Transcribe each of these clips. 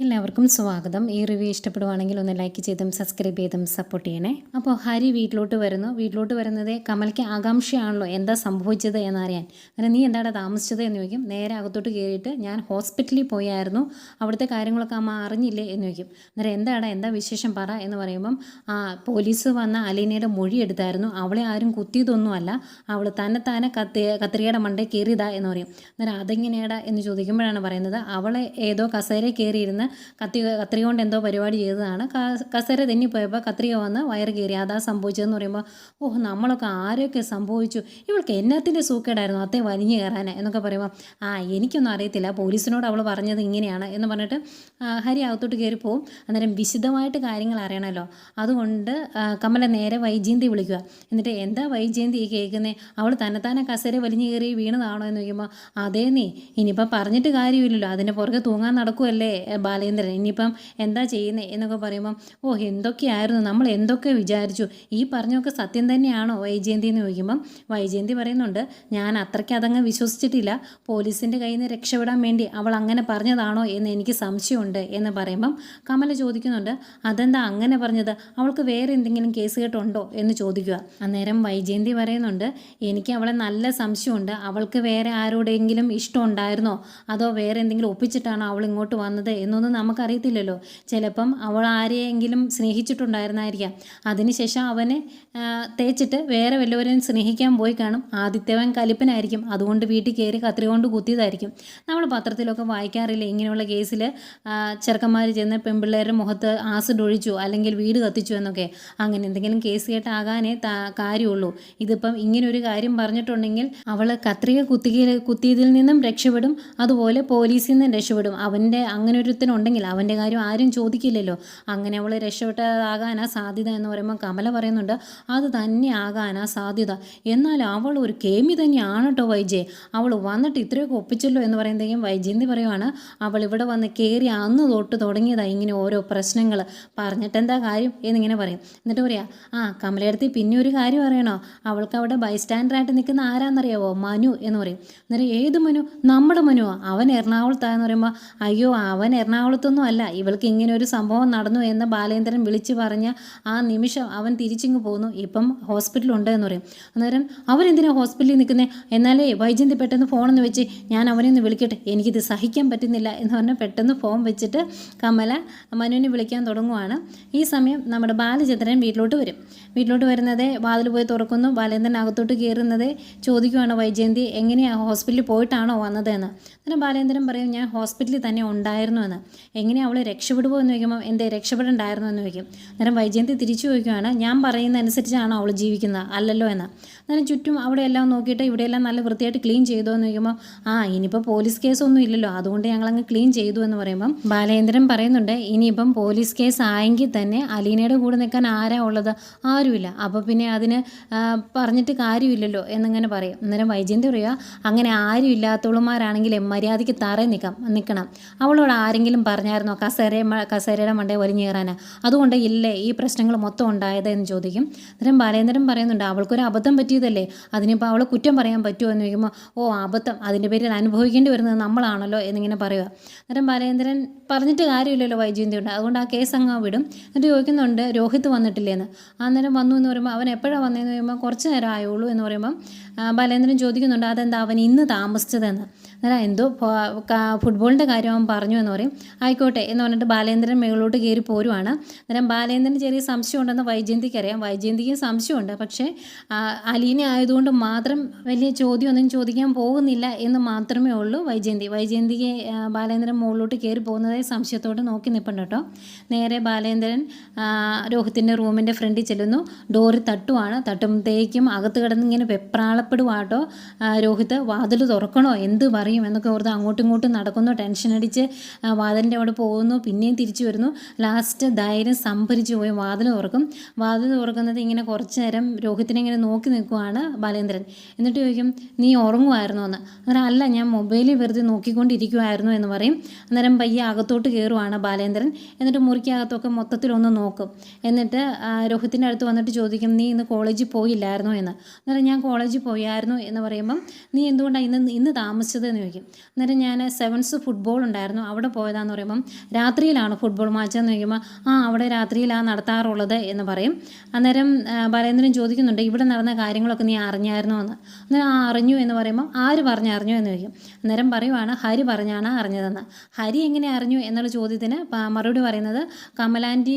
എല്ലാവർക്കും സ്വാഗതം. ഈ റിവ്യൂ ഇഷ്ടപ്പെടുവാണെങ്കിൽ ഒന്ന് ലൈക്ക് ചെയ്തും സബ്സ്ക്രൈബ് ചെയ്തും സപ്പോർട്ട് ചെയ്യണേ. അപ്പോൾ ഹരി വീട്ടിലോട്ട് വരുന്നു. വീട്ടിലോട്ട് വരുന്നത് കമൽക്ക് ആകാംക്ഷയാണല്ലോ. എന്താ സംഭവിച്ചത് എന്നറിയാൻ. അങ്ങനെ നീ എന്താണ് താമസിച്ചത് എന്ന് ചോദിക്കും. നേരെ അകത്തോട്ട് കയറിയിട്ട് ഞാൻ ഹോസ്പിറ്റലിൽ പോയായിരുന്നു. അവിടുത്തെ കാര്യങ്ങളൊക്കെ അമ്മ അറിഞ്ഞില്ലേ എന്ന് ചോദിക്കും. അന്നേരം എന്താണ് എന്താ വിശേഷം പറ എന്ന് പറയുമ്പം ആ പോലീസ് വന്ന അലീനയുടെ മൊഴി എടുത്തായിരുന്നു. അവളെ ആരും കുത്തിയതൊന്നുമല്ല. അവൾ തന്നെ തന്നെ കത്തി കത്രികയുടെ മണ്ടേ കയറിയതാ എന്ന് പറയും. അന്നേരം അതെങ്ങനെയാടാ എന്ന് ചോദിക്കുമ്പോഴാണ് പറയുന്നത്. അവളെ ഏതോ കസേര കയറിയിരുന്ന് കത്തി കത്രിക കൊണ്ട് എന്തോ പരിപാടി ചെയ്തതാണ്. കസേര തെന്നിപ്പോയപ്പോൾ കത്രിക വന്ന് വയറ് കയറി അതാ സംഭവിച്ചതെന്ന് പറയുമ്പോൾ ഓഹ് നമ്മളൊക്കെ ആരൊക്കെ സംഭവിച്ചു? ഇവൾക്ക് എന്നത്തിന്റെ സൂക്കേടായിരുന്നു അത്തേ വലിഞ്ഞു കയറാൻ എന്നൊക്കെ പറയുമ്പോൾ ആ എനിക്കൊന്നും അറിയത്തില്ല. പോലീസിനോട് അവൾ പറഞ്ഞത് ഇങ്ങനെയാണ് എന്ന് പറഞ്ഞിട്ട് ഹരി അകത്തോട്ട് കയറി പോവും. അന്നേരം വിശദമായിട്ട് കാര്യങ്ങൾ അറിയണമല്ലോ അതുകൊണ്ട് കമല നേരെ വൈജയന്തി വിളിക്കുക. എന്നിട്ട് എന്താ വൈജയന്തി ഈ കേൾക്കുന്നത് അവൾ തന്നെത്താനെ കസേര വലിഞ്ഞു കയറി വീണതാണോ? എന്ന് ചോദിക്കുമ്പോൾ അതേ നീ ഇനിയിപ്പോൾ പറഞ്ഞിട്ട് കാര്യമില്ലല്ലോ. അതിന്റെ പുറകെ തൂങ്ങാൻ നടക്കുമല്ലേ ബാലേന്ദ്രൻ ഇനിയിപ്പം എന്താ ചെയ്യുന്നത് എന്നൊക്കെ പറയുമ്പം ഓ എന്തൊക്കെയായിരുന്നു? നമ്മൾ എന്തൊക്കെ വിചാരിച്ചു? ഈ പറഞ്ഞൊക്കെ സത്യം തന്നെയാണോ? വൈജയന്തി എന്ന് ചോദിക്കുമ്പം വൈജയന്തി പറയുന്നുണ്ട് ഞാൻ അത്രയ്ക്ക് അതങ്ങ് വിശ്വസിച്ചിട്ടില്ല. പോലീസിന്റെ കയ്യിൽ നിന്ന് രക്ഷപ്പെടാൻ വേണ്ടി അവൾ അങ്ങനെ പറഞ്ഞതാണോ എന്ന് എനിക്ക് സംശയമുണ്ട് എന്ന് പറയുമ്പം കമല ചോദിക്കുന്നുണ്ട് അതെന്താ അങ്ങനെ പറഞ്ഞത്? അവൾക്ക് വേറെ എന്തെങ്കിലും കേസ് കേട്ടുണ്ടോ? എന്ന് ചോദിക്കുക. അന്നേരം വൈജയന്തി പറയുന്നുണ്ട് എനിക്ക് അവളെ നല്ല സംശയമുണ്ട്. അവൾക്ക് വേറെ ആരോടെങ്കിലും ഇഷ്ടമുണ്ടായിരുന്നോ അതോ വേറെ എന്തെങ്കിലും ഒപ്പിച്ചിട്ടാണോ അവൾ ഇങ്ങോട്ട് വന്നത്? നമുക്കറിയത്തില്ലല്ലോ. ചിലപ്പം അവൾ ആരെയെങ്കിലും സ്നേഹിച്ചിട്ടുണ്ടായിരുന്നായിരിക്കാം. അതിനുശേഷം അവനെ തേച്ചിട്ട് വേറെ വല്ലവരെയും സ്നേഹിക്കാൻ പോയി കാണും. ആദിത്യവൻ കലിപ്പനായിരിക്കും. അതുകൊണ്ട് വീട്ടിൽ കയറി കത്രി കൊണ്ട് കുത്തിയതായിരിക്കും. നമ്മൾ പത്രത്തിലൊക്കെ വായിക്കാറില്ല? ഇങ്ങനെയുള്ള കേസിൽ ചെറുക്കന്മാർ ചെന്ന് പെൺപിള്ളേരുടെ മുഖത്ത് ആസിഡ് ഒഴിച്ചു അല്ലെങ്കിൽ വീട് കത്തിച്ചു എന്നൊക്കെ. അങ്ങനെ എന്തെങ്കിലും കേസ് കേട്ടാകാനേ കാര്യമുള്ളൂ. ഇതിപ്പം ഇങ്ങനെ ഒരു കാര്യം പറഞ്ഞിട്ടുണ്ടെങ്കിൽ അവൾ കത്രിക കുത്തി കുത്തിയതിൽ നിന്നും രക്ഷപ്പെടും. അതുപോലെ പോലീസിൽ നിന്നും രക്ഷപ്പെടും. അവന്റെ അങ്ങനെ ഒരുത്തനുണ്ടെങ്കിൽ അവന്റെ കാര്യം ആരും ചോദിക്കില്ലല്ലോ. അങ്ങനെ അവൾ രക്ഷപ്പെട്ടതാകാനാ സാധ്യത എന്ന് പറയുമ്പോൾ കമല പറയുന്നുണ്ട് അത് തന്നെ ആകാനാ സാധ്യത. എന്നാൽ അവൾ ഒരു കേമി തന്നെയാണ് കേട്ടോ വൈജയ് അവൾ വന്നിട്ട് ഇത്രയൊക്കെ ഒപ്പിച്ചല്ലോ എന്ന് പറയുമ്പോഴേക്കും വൈജയന്തി പറയുവാണ്? അവൾ ഇവിടെ വന്ന് കയറി അന്ന് തൊട്ട് തുടങ്ങിയതാണ് ഇങ്ങനെ ഓരോ പ്രശ്നങ്ങൾ. പറഞ്ഞിട്ട് എന്താ കാര്യം? എന്നിങ്ങനെ പറയും. എന്നിട്ട് പറയാ ആ കമലയടുത്ത് പിന്നെ ഒരു കാര്യം അറിയണോ? അവൾക്ക് അവിടെ ബൈസ്റ്റാൻഡറായിട്ട് നിൽക്കുന്ന ആരാന്നറിയാവോ? മനു എന്ന് പറയും. എന്നിട്ട് ഏത് മനു? നമ്മുടെ മനുവോ. അവൻ എറണാകുളത്താന്ന് പറയുമ്പോൾ അയ്യോ അവൻ എറണാകുളത്തൊന്നും അല്ല. ഇവൾക്ക് ഇങ്ങനെ ഒരു സംഭവം നടന്നു എന്ന് ബാലേന്ദ്രൻ വിളിച്ചു പറഞ്ഞ ആ നിമിഷം അവൻ തിരിച്ചിങ്ങ് പോകുന്നു ഇപ്പം ഹോസ്പിറ്റലുണ്ട് എന്ന് പറയും. അന്നേരം അവരെന്തിനാ ഹോസ്പിറ്റലിൽ നിൽക്കുന്നത് എന്നാലേ വൈജന്തി പെട്ടെന്ന് ഫോണെന്ന് വെച്ച് ഞാൻ അവനെ ഒന്ന് വിളിക്കട്ടെ. എനിക്കിത് സഹിക്കാൻ പറ്റുന്നില്ല എന്ന് പറഞ്ഞാൽ പെട്ടെന്ന് ഫോൺ വെച്ചിട്ട് കമല മനുവിനെ വിളിക്കാൻ തുടങ്ങുവാണ്. ഈ സമയം നമ്മുടെ ബാലചന്ദ്രൻ വീട്ടിലോട്ട് വരും. വീട്ടിലോട്ട് വരുന്നത് വാതിൽ പോയി തുറക്കുന്നു. ബാലേന്ദ്രൻ അകത്തോട്ട് കയറുന്നത് ചോദിക്കുവാണ് വൈജയന്തി എങ്ങനെയാണ് ഹോസ്പിറ്റലിൽ പോയിട്ടാണോ വന്നത്? എന്ന്. അന്നേരം ബാലേന്ദ്രൻ പറയും ഞാൻ ഹോസ്പിറ്റലിൽ തന്നെ ഉണ്ടായിരുന്നു എന്ന്. എങ്ങനെയാണ് അവൾ രക്ഷപ്പെടുമോ എന്ന് ചോദിക്കുമ്പോൾ എന്തേ രക്ഷപ്പെടണ്ടായിരുന്നു എന്ന് ചോദിക്കും. അന്നേരം വൈജയന്തി തിരിച്ചു ചോദിക്കുകയാണ് ഞാൻ പറയുന്ന അനുസരിച്ചാണോ അവൾ ജീവിക്കുന്നത്? അല്ലല്ലോ എന്ന്. അന്നേരം ചുറ്റും അവിടെ എല്ലാം നോക്കിയിട്ട് ഇവിടെയെല്ലാം നല്ല വൃത്തിയായിട്ട് ക്ലീൻ ചെയ്തു എന്ന് ചോദിക്കുമ്പോൾ ആ ഇനിയിപ്പോൾ പോലീസ് കേസൊന്നും ഇല്ലല്ലോ. അതുകൊണ്ട് ഞങ്ങളങ്ങ് ക്ലീൻ ചെയ്തു എന്ന് പറയുമ്പം ബാലേന്ദ്രൻ പറയുന്നുണ്ട് ഇനിയിപ്പം പോലീസ് കേസ് ആയെങ്കിൽ തന്നെ അലീനയുടെ കൂടെ നിൽക്കാൻ ആരാ ഉള്ളത്? ആരുമില്ല. അപ്പോൾ പിന്നെ അതിന് പറഞ്ഞിട്ട് കാര്യമില്ലല്ലോ എന്നിങ്ങനെ പറയും. അന്നേരം വൈജയന്തി പറയുക അങ്ങനെ ആരും ഇല്ലാത്തവളുമാരാണെങ്കിൽ മര്യാദയ്ക്ക് തറേ നിൽക്കാം നിൽക്കണം അവളോട് ആരെങ്കിലും പറഞ്ഞായിരുന്നോ കസേര കസേരയുടെ മണ്ടേ വലിഞ്ഞു കയറാനാ അതുകൊണ്ട് ഇല്ലേ ഈ പ്രശ്നങ്ങൾ മൊത്തം ഉണ്ടായത്? എന്ന് ചോദിക്കും. അന്നേരം ബാലേന്ദ്രൻ പറയുന്നുണ്ട് അവൾക്കൊരു അബദ്ധം പറ്റിയതല്ലേ? അതിനിപ്പോൾ അവളെ കുറ്റം പറയാൻ പറ്റുമോ എന്ന് ചോദിക്കുമ്പോൾ ഓ അബദ്ധം. അതിന്റെ പേരിൽ അനുഭവിക്കേണ്ടി വരുന്നത് നമ്മളാണല്ലോ എന്നിങ്ങനെ പറയുക അന്നേരം ബാലേന്ദ്രൻ പറഞ്ഞിട്ട് കാര്യമില്ലല്ലോ വൈജയന്തി ഉണ്ട് അതുകൊണ്ട് ആ കേസ് അങ്ങ് വിടും. എന്നിട്ട് ചോദിക്കുന്നുണ്ട് രോഹിത് വന്നിട്ടില്ലേന്ന്? അന്നേരം വന്നു എന്ന് പറയുമ്പോൾ അവൻ എപ്പോഴാണ് വന്നതെന്ന് പറയുമ്പോൾ കുറച്ച് നേരം ആയുള്ളൂ എന്ന് പറയുമ്പം ബാലേന്ദ്രൻ ചോദിക്കുന്നുണ്ട് അതെന്താ അവൻ ഇന്ന് താമസിച്ചതെന്ന്? അന്നേരം എന്തോ ഫുട്ബോളിന്റെ കാര്യം അവൻ പറഞ്ഞു എന്ന് പറയും. ആയിക്കോട്ടെ എന്ന് പറഞ്ഞിട്ട് ബാലേന്ദ്രൻ മേളിലോട്ട് കയറി പോരുവാണ്. അന്നേരം ബാലേന്ദ്രന് ചെറിയ സംശയം ഉണ്ടെന്ന് വൈജയന്തിക്ക് അറിയാം. വൈജയന്തിക്കും സംശയമുണ്ട് പക്ഷേ അലീന ആയതുകൊണ്ട് മാത്രം വലിയ ചോദ്യമൊന്നും ചോദിക്കാൻ പോകുന്നില്ല എന്ന് മാത്രമേ ഉള്ളൂ വൈജയന്തി. വൈജയന്തിക്ക് ബാലേന്ദ്രൻ മുകളിലോട്ട് കയറി പോകുന്നതായി സംശയത്തോടെ നോക്കി നിൽപ്പുണ്ട് കേട്ടോ. നേരെ ബാലേന്ദ്രൻ രോഹത്തിന്റെ റൂമിന്റെ ഫ്രണ്ടിൽ ചെല്ലുന്നു. ഡോറ് തട്ടുവാണ്. തട്ടുമ്പോഴത്തേക്കും അകത്ത് കിടന്ന് ഇങ്ങനെ വെപ്രാളപ്പെടുവാട്ടോ രോഹിത് വാതിൽ തുറക്കണോ? എന്ത് പറയും? എന്നൊക്കെ ഓർത്ത് അങ്ങോട്ടും ഇങ്ങോട്ടും നടക്കുന്നു. ടെൻഷൻ അടിച്ച് വാതിലിന്റെ അവിടെ പോകുന്നു. പിന്നെയും തിരിച്ചു വരുന്നു. ലാസ്റ്റ് ധൈര്യം സംഭരിച്ചു പോയി വാതിൽ തുറക്കും. വാതിൽ തുറക്കുന്നത് ഇങ്ങനെ കുറച്ച് നേരം രോഹിത്തിനെ ഇങ്ങനെ നോക്കി നിൽക്കുവാണ് ബാലേന്ദ്രൻ. എന്നിട്ട് ചോദിക്കും നീ ഉറങ്ങുമായിരുന്നു എന്ന്. അന്നേരം അല്ല ഞാൻ മൊബൈലിൽ വെറുതെ നോക്കിക്കൊണ്ടിരിക്കുമായിരുന്നു എന്ന് പറയും. അന്നേരം പയ്യെ അകത്തോട്ട് കയറുവാണ് ബാലേന്ദ്രൻ. എന്നിട്ട് മുറിക്കകത്തൊക്കെ മൊത്തത്തിലൊന്ന് നോക്കും. എന്നിട്ട് രോഹിത്തിന്റെ അടുത്ത് വന്നിട്ട് ചോദിക്കും നീ ഇന്ന് കോളേജിൽ പോയില്ലായിരുന്നോ? എന്ന്. അന്നേരം ഞാൻ കോളേജിൽ പോയായിരുന്നു എന്ന് പറയുമ്പം നീ എന്തുകൊണ്ടാണ് ഇന്ന് ഇന്ന് താമസിച്ചതെന്ന് ചോദിക്കും. അന്നേരം ഞാൻ സെവൻസ് ഫുട്ബോൾ ഉണ്ടായിരുന്നു. അവിടെ പോയതാന്ന് പറയുമ്പം രാത്രിയിലാണ് ഫുട്ബോൾ മാച്ച് എന്ന് ചോദിക്കുമ്പോൾ ആ അവിടെ രാത്രിയിലാണ് നടത്താറുള്ളത്? എന്ന് പറയും. അന്നേരം ആ, ബാലേന്ദ്രൻ ചോദിക്കുന്നുണ്ട് ഇവിടെ നടന്ന കാര്യങ്ങളൊക്കെ നീ അറിഞ്ഞായിരുന്നോ? എന്ന്. അന്നേരം ആ അറിഞ്ഞു എന്ന് പറയുമ്പോൾ ആര് പറഞ്ഞറിഞ്ഞു? എന്ന് ചോദിക്കും. അന്നേരം പറയുവാണ് ഹരി പറഞ്ഞാണ് അറിഞ്ഞതെന്ന്. ഹരി എങ്ങനെ അറിഞ്ഞു എന്നുള്ള ചോദ്യത്തിന് മറുപടി പറയുന്നത് കമലാന്റി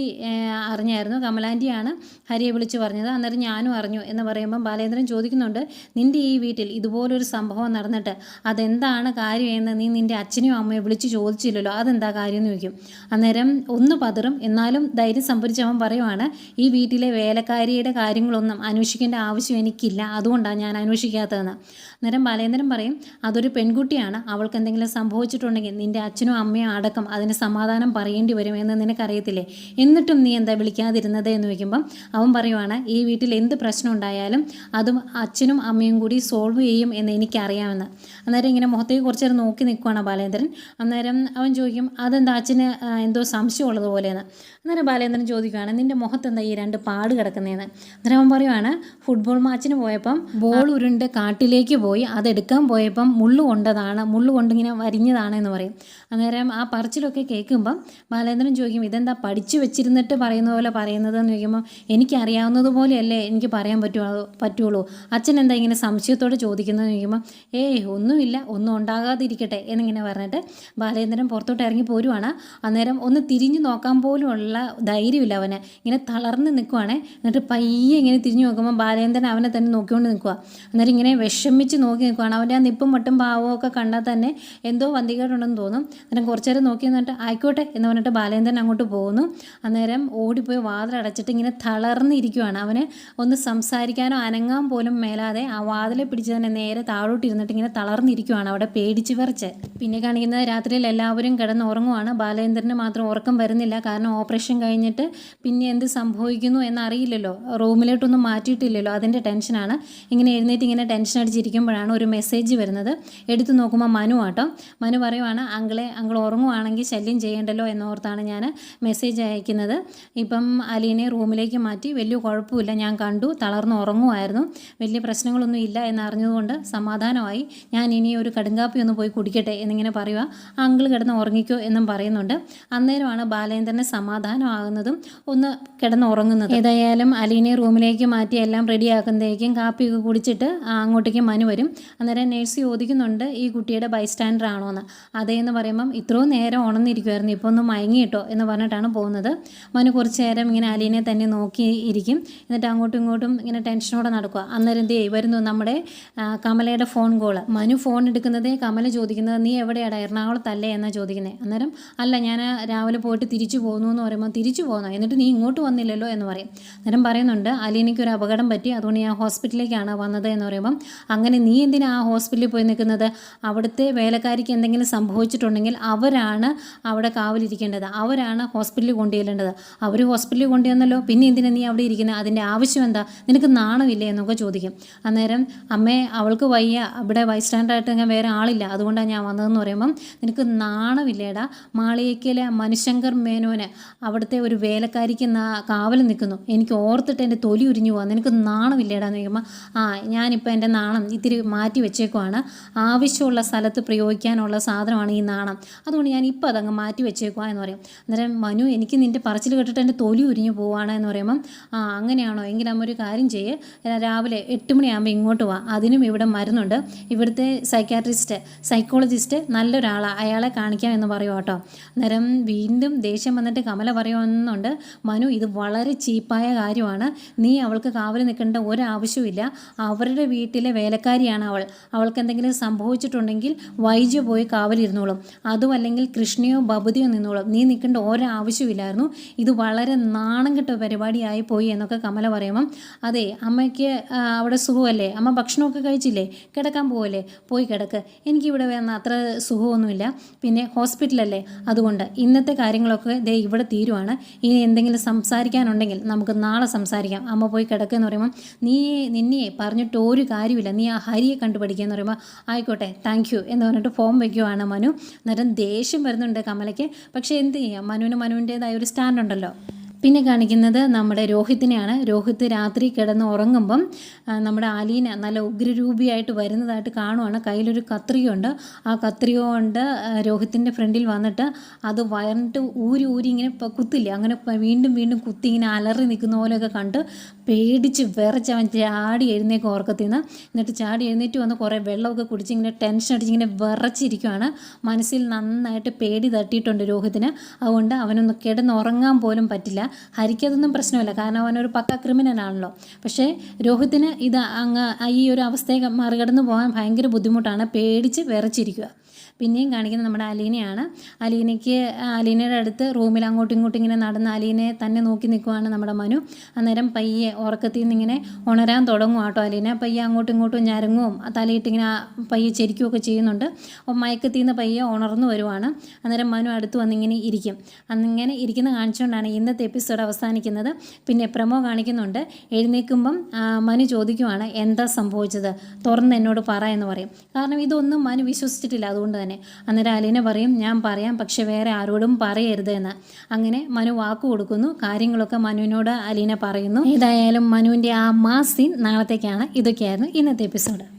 അറിഞ്ഞായിരുന്നു. കമലാന്റിയാണ് ഹരിയെ വിളിച്ച് പറഞ്ഞത്. അന്നേരം ഞാനും അറിഞ്ഞു എന്ന് പറയുമ്പം ബാലേന്ദ്രൻ ചോദിക്കുന്നുണ്ട് നിന്റെ ഈ വീട്ടിൽ ഇതുപോലൊരു സംഭവം നടന്നിട്ട് അതെന്താണ് കാര്യം എന്ന് നീ നിന്റെ അച്ഛനെയും അമ്മയും വിളിച്ച് ചോദിച്ചില്ലല്ലോ? അതെന്താ കാര്യം എന്ന് ചോദിക്കും. അന്നേരം ഒന്ന് പതറും. എന്നാലും ധൈര്യം സംഭരിച്ച് അവൻ പറയുവാണ് ഈ വീട്ടിലെ വേലക്കാരിയുടെ കാര്യങ്ങളൊന്നും അന്വേഷിക്കേണ്ട ആവശ്യം എനിക്കില്ല. അതുകൊണ്ടാണ് ഞാൻ അന്വേഷിക്കാത്തതെന്ന്. അന്നേരം ബാലേന്ദ്രൻ പറയും അതൊരു പെൺകുട്ടിയാണ്. അവൾക്ക് എന്തെങ്കിലും സംഭവിച്ചിട്ടുണ്ടെങ്കിൽ നിന്റെ അച്ഛനും അമ്മയും അടക്കം അതിന് സമാധാനം പറയേണ്ടി വരും എന്ന് നിനക്കറിയത്തില്ലേ? എന്നിട്ടും നീ എന്താ വിളിക്കാതിരുന്നത്? എന്ന് ചോദിക്കുമ്പം അവൻ പറയുവാണ് ഈ വീട്ടിൽ എന്ത് പ്രശ്നം ഉണ്ടായാലും അതും അച്ഛനും അമ്മയും കൂടി സോൾവ് ചെയ്യും എന്ന് എനിക്കറിയാമെന്ന്. അന്നേരം ഇങ്ങനെ മുഖത്തേക്ക് കുറച്ച് നേരം നോക്കി നിൽക്കുവാണ് ബാലേന്ദ്രൻ. അന്നേരം അവൻ ചോദിക്കും അതെന്താ അച്ഛന് എന്തോ സംശയമുള്ളത് പോലെയെന്ന്? അന്നേരം ബാലേന്ദ്രൻ ചോദിക്കുകയാണ് നിന്റെ മുഖത്ത് എന്താ ഈ രണ്ട് പാട് കിടക്കുന്നതെന്ന് അന്നേരം അവൻ പറയുവാണ് ഫുട്ബോൾ മാച്ചിന് പോയപ്പം ബോൾ ഉരുണ്ട് കാട്ടിലേക്ക് പോയി അതെടുക്കാൻ പോയപ്പം മുള്ളു കൊണ്ടതാണ് മുള്ളു കൊണ്ടിങ്ങനെ വരിഞ്ഞതാണ് എന്ന് പറയും. അന്നേരം ആ പറച്ചിലൊക്കെ കേൾക്കുമ്പം ബാലേന്ദ്രൻ ചോദിക്കും ഇതെന്താ പഠിച്ചു വെച്ചിരുന്നിട്ട് പറയുന്ന പോലെ പറയുന്നത് എന്ന് ചോദിക്കുമ്പോൾ ചോദിക്കുമ്പം എനിക്കറിയാവുന്നതുപോലെയല്ലേ എനിക്ക് പറയാൻ പറ്റുള്ളൂ പറ്റുള്ളൂ. അച്ഛൻ എന്താ ഇങ്ങനെ സംശയത്തോടെ ചോദിക്കുന്നത് ചോദിക്കുമ്പോൾ ഏയ് ഒന്നുമില്ല ഒന്നും ഉണ്ടാകാതിരിക്കട്ടെ എന്നിങ്ങനെ പറഞ്ഞിട്ട് ബാലേന്ദ്രൻ പുറത്തോട്ട് ഇറങ്ങി പോരുവാണ്. അന്നേരം ഒന്ന് തിരിഞ്ഞു നോക്കാൻ പോലുമുള്ള ധൈര്യമില്ല അവന്. ഇങ്ങനെ തളർന്ന് നിൽക്കുവാണ്. എന്നിട്ട് പയ്യെ ഇങ്ങനെ തിരിഞ്ഞു നോക്കുമ്പോൾ ബാലേന്ദ്രൻ അവനെ തന്നെ നോക്കിക്കൊണ്ട് നിൽക്കുക അന്നേരം ഇങ്ങനെ വിഷമിച്ച് നോക്കി നിൽക്കുവാണ്. അവന്റെ ആ നിപ്പും മട്ടും ഭാവവും ഒക്കെ കണ്ടാൽ തന്നെ എന്തോ വന്തികേടുണ്ടെന്ന് തോന്നും. അന്നേരം കുറച്ചു നേരം നോക്കി നിന്നിട്ട് ആയിക്കോട്ടെ എന്ന് പറഞ്ഞിട്ട് ബാലേന്ദ്രൻ അങ്ങോട്ട് പോകുന്നു. അന്നേരം ഓടിപ്പോയി വാതിലടച്ചിട്ട് ഇങ്ങനെ തളർന്നിരിക്കുവാണ് അവന് ഒന്ന് സംസാരിക്കാനോ അനങ്ങാൻ പോലും മേലാതെ ആ വാതിലെ പിടിച്ച് തന്നെ നേരെ താഴോട്ട് ഇരുന്നിട്ട് ഇങ്ങനെ തളർന്നിരിക്കുവാണ് അവിടെ പേടിച്ച് വിറച്ച്. പിന്നെ കാണിക്കുന്നത് രാത്രിയിൽ എല്ലാവരും കിടന്ന് ഉറങ്ങുവാണ് ബാലേന്ദ്രന് മാത്രം ഉറക്കം വരുന്നില്ല. കാരണം ഓപ്പറേഷൻ കഴിഞ്ഞിട്ട് പിന്നെ എന്ത് സംഭവിക്കുന്നു എന്നറിയില്ലല്ലോ. റൂമിലോട്ടൊന്നും മാറ്റിയിട്ടില്ലല്ലോ. അതിന്റെ ടെൻഷനാണ്. ഇങ്ങനെ എഴുന്നേറ്റ് ഇങ്ങനെ ടെൻഷൻ അടിച്ചിരിക്കുമ്പോഴാണ് ഒരു മെസ്സേജ് വരുന്നത്. എടുത്തു നോക്കുമ്പോൾ മനു ആട്ടോ. മനു പറയുവാണ് അങ്കിളെ അങ്കിൾ ഉറങ്ങുവാണെങ്കിൽ ശല്യം ചെയ്യേണ്ടല്ലോ എന്നോർത്താണ് ഞാൻ മെസ്സേജ് അയക്കുന്നത്. ഇപ്പം അലീനെ റൂമിലേക്ക് മാറ്റി. വലിയ കുഴപ്പമില്ല. ഞാൻ കണ്ടു. തളർന്ന് ഉറങ്ങുമായിരുന്നു വലിയ പ്രശ്നങ്ങളൊന്നും ഇല്ല എന്നറിഞ്ഞതുകൊണ്ട് സമാധാനമായി ഞാൻ ഇനി ഒരു കടുങ്കാപ്പി ഒന്ന് പോയി കുടിക്കട്ടെ എന്നിങ്ങനെ പറയുക അങ്കിൾ കിടന്ന് ഉറങ്ങിക്കോ എന്നും പറയുന്നുണ്ട്. അന്നേരമാണ് ബാലേന്ദ്രന് സമാധാനമാകുന്നതും ഒന്ന് കിടന്ന് ഉറങ്ങുന്നത് ഏതായാലും അലീനെ റൂമിലേക്ക് മാറ്റി എല്ലാം റെഡിയാക്കുന്നതേക്കും കാപ്പിയൊക്കെ കുടിച്ചിട്ട് അങ്ങോട്ടേക്ക് മനു വരും. അന്നേരം നേഴ്സ് ചോദിക്കുന്നുണ്ട് ഈ കുട്ടിയുടെ ബൈസ്റ്റാൻഡർ ആണോ എന്ന് അതേന്ന് പറയുമ്പം ഇത്രയും നേരം ഉണർന്നിരിക്കുമായിരുന്നു ഇപ്പോൾ ഒന്ന് മയങ്ങിയിട്ടോ? എന്ന് പറഞ്ഞിട്ടാണ് പോകുന്നത്. മനു കുറച്ച് നേരം ഇങ്ങനെ അലീനെ തന്നെ നോക്കി ഇരിക്കും. എന്നിട്ട് അങ്ങോട്ടും ഇങ്ങോട്ടും ഇങ്ങനെ ടെൻഷനോടെ നടക്കുക അന്നേരം എന്ത് ചെയ്യും? വരുന്നു നമ്മുടെ കമലയുടെ ഫോൺ കോൾ. മനു ഫോൺ എടുക്കുന്നതേ കമല ചോദിക്കുന്നത് നീ എവിടെയാടാ? എറണാകുളത്തല്ലേ? എന്നാണ് ചോദിക്കുന്നത് അന്നേരം അല്ല ഞാൻ രാവിലെ പോയിട്ട് തിരിച്ചു പോകുന്നു എന്ന് പറയുമ്പോൾ തിരിച്ചു പോകുന്നു എന്നിട്ട് നീ ഇങ്ങോട്ട് വന്നില്ലല്ലോ? എന്ന് പറയും. അന്നേരം പറയുന്നുണ്ട് അലീനയ്ക്ക് ഒരു അപകടം പറ്റി. അതുകൊണ്ട് ഞാൻ ഹോസ്പിറ്റലിലേക്കാണ് വന്നത് എന്ന് പറയുമ്പം അങ്ങനെ നീ എന്തിനാ ആ ഹോസ്പിറ്റലിൽ പോയി നിൽക്കുന്നത്? അവിടുത്തെ വേലക്കാരിക്ക് എന്തെങ്കിലും സംഭവിച്ചിട്ടുണ്ടെങ്കിൽ അവരാണ് അവിടെ കാവലിരിക്കേണ്ടത്. അവരാണ് ഹോസ്പിറ്റലിൽ കൊണ്ടുചെല്ലേണ്ടത്. അവർ ഹോസ്പിറ്റലിൽ കൊണ്ടുവന്നല്ലോ പിന്നെ എന്തിനാ നീ അവിടെ ഇരിക്കുന്നത് അതിന്റെ ആവശ്യം എന്താ? നിനക്ക് നാണമില്ലേ? എന്നൊക്കെ ചോദിക്കും. അന്നേരം അമ്മേ അവൾക്ക് വയ്യ. അവിടെ ബൈസ്റ്റാൻഡായിട്ട് ഞാൻ വേറെ ആളില്ല അതുകൊണ്ടാണ് ഞാൻ വന്നതെന്ന് പറയുമ്പം നിനക്ക് നാണമില്ലേടാ? മാളിയേക്കയിലെ മനുശങ്കർ മേനോന് അവിടുത്തെ ഒരു വേലക്കാരിക്ക് കാവൽ നിൽക്കുന്നു. എനിക്ക് ഓർത്തിട്ട് എന്റെ തൊലി ഉരിഞ്ഞു പോകാം നിനക്ക് നാണമില്ലേടാ എന്ന് ചോദിക്കുമ്പോൾ ആ ഞാനിപ്പോൾ എന്റെ നാണം ഇത്തിരി മാറ്റി വെച്ചേക്കുവാണ്. ആവശ്യമുള്ള സ്ഥലത്ത് പ്രയോഗിക്കാനുള്ള സാധനമാണ് ഈ നാണം. അതുകൊണ്ട് ഞാൻ ഇപ്പോൾ അതങ്ങ് മാറ്റി വെച്ചേക്കുക എന്ന് പറയും. അന്നേരം മനു എനിക്ക് നിന്റെ പറച്ചിൽ കേട്ടിട്ട് എന്റെ തൊലി ഉരിഞ്ഞു പോവാണ് എന്ന് പറയുമ്പം ആ അങ്ങനെയാണോ? എങ്കിൽ അമ്മ ഒരു കാര്യം ചെയ്യ്. രാവിലെ എട്ട് മണിയാകുമ്പോൾ ഇങ്ങോട്ട് വാ. അതിനും ഇവിടെ മരുന്നുണ്ട്. ഇവിടുത്തെ സൈക്കാട്രിസ്റ്റ് സൈക്കോളജിസ്റ്റ് നല്ലൊരാളാണ് അയാളെ കാണിക്കാം എന്ന് പറയും കേട്ടോ. അന്നേരം വീണ്ടും ദേഷ്യം വന്നിട്ട് കമല പറയുമെന്നുണ്ട് മനു ഇത് വളരെ ചീപ്പായ കാര്യമാണ്. നീ അവൾക്ക് കാവൽ നിൽക്കേണ്ട ഒരാവശ്യമില്ല അവരുടെ വീട്ടിലെ വേലക്കാരിയാണ് അവൾ. അവൾക്ക് എന്തെങ്കിലും സംഭവിച്ചിട്ടുണ്ടെങ്കിൽ വൈജു പോയി കാവലിരുന്നോളും. അതും അല്ലെങ്കിൽ കൃഷ്ണയോ ബബുദിയോ നിന്നോളും. നീ നിൽക്കേണ്ട ഒരാവശ്യമില്ലായിരുന്നു ഇത് വളരെ നാണം കെട്ട പരിപാടിയായി പോയി എന്നൊക്കെ കമല പറയുമ്പം അതെ അമ്മയ്ക്ക് അവിടെ സുഖമല്ലേ? അമ്മ ഭക്ഷണമൊക്കെ കഴിച്ചില്ലേ? കിടക്കാൻ പോവല്ലേ? പോയി കിടക്ക്. എനിക്കിവിടെ വന്ന അത്ര സുഖമൊന്നുമില്ല. പിന്നെ ഹോസ്പിറ്റലല്ലേ? അതുകൊണ്ട് ഇന്നത്തെ കാര്യങ്ങളൊക്കെ ദേ ഇവിടെ തീരുവാണ്. ഇനി എന്തെങ്കിലും സംസാരിക്കാനുണ്ടെങ്കിൽ നമുക്ക് നാളെ സംസാരിക്കാം. അമ്മ പോയി കിടക്കുക എന്ന് പറയുമ്പോൾ നീ നിന്നെ പറഞ്ഞിട്ട് ഒരു കാര്യമില്ല നീ ആ ഹരിയെ കണ്ടുപിടിക്കുക എന്ന് പറയുമ്പോൾ ആയിക്കോട്ടെ താങ്ക് യു എന്ന് പറഞ്ഞിട്ട് ഫോം വയ്ക്കുവാണ് മനു. അന്നേരം ദേഷ്യം വരുന്നുണ്ട് കമലയ്ക്ക്. പക്ഷേ എന്ത് ചെയ്യാം? മനുവിന് മനുവിന്റേതായ ഒരു സ്റ്റാൻഡ് ഉണ്ടല്ലോ. പിന്നെ കാണിക്കുന്നത് നമ്മുടെ രോഹിത്തിനെയാണ്. രോഹിത്ത് രാത്രി കിടന്ന് ഉറങ്ങുമ്പം നമ്മുടെ ആലീന നല്ല ഉഗ്രരൂപിയായിട്ട് വരുന്നതായിട്ട് കാണുവാണ്. കയ്യിലൊരു കത്രികയുണ്ട്. ആ കത്രിക കൊണ്ട് രോഹിത്തിന്റെ ഫ്രണ്ടിൽ വന്നിട്ട് അത് വയറിട്ട് ഊരി ഊരി ഇങ്ങനെ കുത്തില്ലേ? അങ്ങനെ വീണ്ടും വീണ്ടും കുത്തി ഇങ്ങനെ അലറി നിൽക്കുന്ന പോലെയൊക്കെ കണ്ട് പേടിച്ച് വിറച്ച് അവൻ ചാടി എഴുന്നേക്കും ഉറക്കത്തിൽ നിന്ന് എന്നിട്ട് ചാടി എഴുന്നേറ്റ് വന്ന് കുറേ വെള്ളമൊക്കെ കുടിച്ച് ഇങ്ങനെ ടെൻഷൻ അടിച്ച് ഇങ്ങനെ വിറച്ചിരിക്കുവാണ്. മനസ്സിൽ നന്നായിട്ട് പേടി തട്ടിയിട്ടുണ്ട് രോഹിത്തിന്. അതുകൊണ്ട് അവനൊന്ന് കിടന്നുറങ്ങാൻ പോലും പറ്റില്ല. ഹരിക്കതൊന്നും പ്രശ്നമില്ല. കാരണം അവനൊരു പക്ക ക്രിമിനലാണല്ലോ. പക്ഷേ രോഹിത്തിന് ഇത് അങ്ങ് ഈ ഒരു അവസ്ഥയെ മറികടന്ന് പോകാൻ ഭയങ്കര ബുദ്ധിമുട്ടാണ്. പേടിച്ച് വിറച്ചിരിക്കുക. പിന്നെയും കാണിക്കുന്നത് നമ്മുടെ അലീനയാണ്. അലീനയ്ക്ക് അലീനയുടെ അടുത്ത് റൂമിൽ അങ്ങോട്ടും ഇങ്ങോട്ടും ഇങ്ങനെ നടന്ന് അലീനയെ തന്നെ നോക്കി നിൽക്കുവാണ് നമ്മുടെ മനു. അന്നേരം പയ്യെ ഉറക്കത്തിൽ നിന്ന് ഇങ്ങനെ ഉണരാൻ തുടങ്ങും കേട്ടോ അലീന. പയ്യെ അങ്ങോട്ടും ഇങ്ങോട്ടും ഞരങ്ങും തലയിട്ട് ഇങ്ങനെ പയ്യെ ചെരിക്കുകയൊക്കെ ചെയ്യുന്നുണ്ട്. അപ്പോൾ മയക്കത്തിൽ നിന്ന് പയ്യെ ഉണർന്നു വരുവാണ്. അന്നേരം മനു അടുത്ത് വന്നിങ്ങനെ ഇരിക്കും. അന്നിങ്ങനെ ഇരിക്കുന്ന കാണിച്ചുകൊണ്ടാണ് ഇന്നത്തെ എപ്പിസോഡ് അവസാനിക്കുന്നത്. പിന്നെ പ്രമോ കാണിക്കുന്നുണ്ട്. എഴുന്നേൽക്കുമ്പം മനു ചോദിക്കുവാണ് എന്താ സംഭവിച്ചത്? തുറന്ന് എന്നോട് പറ എന്ന് പറയും. കാരണം ഇതൊന്നും മനു വിശ്വസിച്ചിട്ടില്ല. അതുകൊണ്ട് തന്നെ അന്നേരം അലീന പറയും ഞാൻ പറയാം പക്ഷെ വേറെ ആരോടും പറയരുത് എന്ന്. അങ്ങനെ മനു വാക്ക് കൊടുക്കുന്നു. കാര്യങ്ങളൊക്കെ മനുവിനോട് അലീന പറയുന്നു. ഏതായാലും മനുവിന്റെ ആ മാസ് സീൻ നാളത്തേക്കാണ്. ഇതൊക്കെയായിരുന്നു ഇന്നത്തെ എപ്പിസോഡ്.